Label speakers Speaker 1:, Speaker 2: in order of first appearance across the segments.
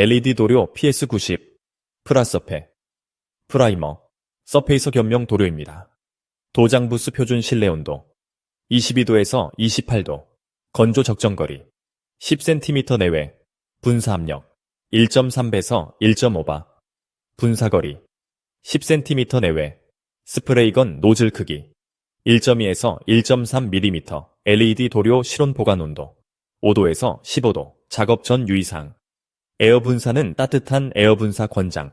Speaker 1: LED 도료 PS90 플라서페. 프라이머. 서페이서 겸용 도료입니다. 도장 부스 표준 실내 온도. 22도에서 28도. 건조 적정거리. 10cm 내외. 분사 압력. 1.3배에서 1.5바. 분사거리. 10cm 내외. 스프레이건 노즐 크기. 1.2에서 1.3mm LED 도료 실온 보관 온도. 5도에서 15도. 작업 전 유의사항 에어 분사는 따뜻한 에어 분사 권장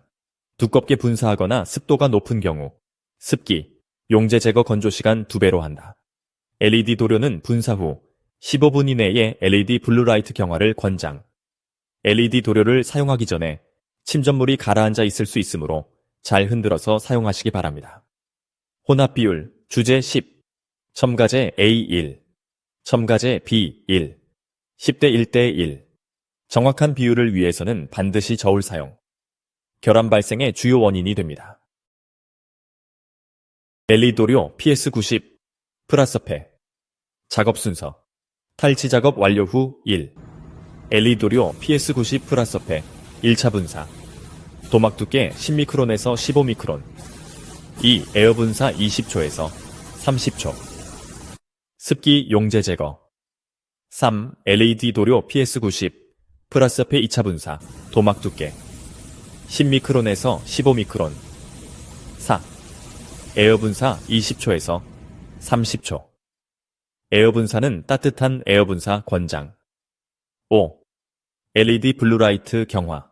Speaker 1: 두껍게 분사하거나 습도가 높은 경우 습기, 용재 제거 건조 시간 2배로 한다. LED 도료는 분사 후 15분 이내에 LED 블루라이트 경화를 권장. LED 도료를 사용하기 전에 침전물이 가라앉아 있을 수 있으므로 잘 흔들어서 사용하시기 바랍니다. 혼합 비율 주제 10 첨가제 A1 첨가제 B1 10대 1대 1 정확한 비율을 위해서는 반드시 저울 사용 결함 발생의 주요 원인이 됩니다. 멜리도료 PS90 플라서페 작업 순서 탈취 작업 완료 후 1. 엘리도료 PS90 플라서페 1차 분사 도막 두께 10미크론에서 15미크론 2. 에어 분사 20초에서 30초 습기 용재 제거 3. LED 도료 PS90 플라서페 2차 분사 도막 두께 10미크론에서 15미크론 4. 에어 분사 20초에서 30초. 에어 분사는 따뜻한 에어 분사 권장. 5. LED 블루라이트 경화.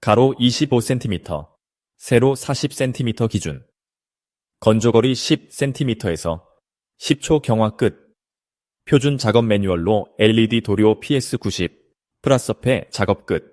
Speaker 1: 가로 25cm, 세로 40cm 기준. 건조거리 10cm에서 10초 경화 끝. 표준 작업 매뉴얼로 LED 도료 PS90 플라서페 작업 끝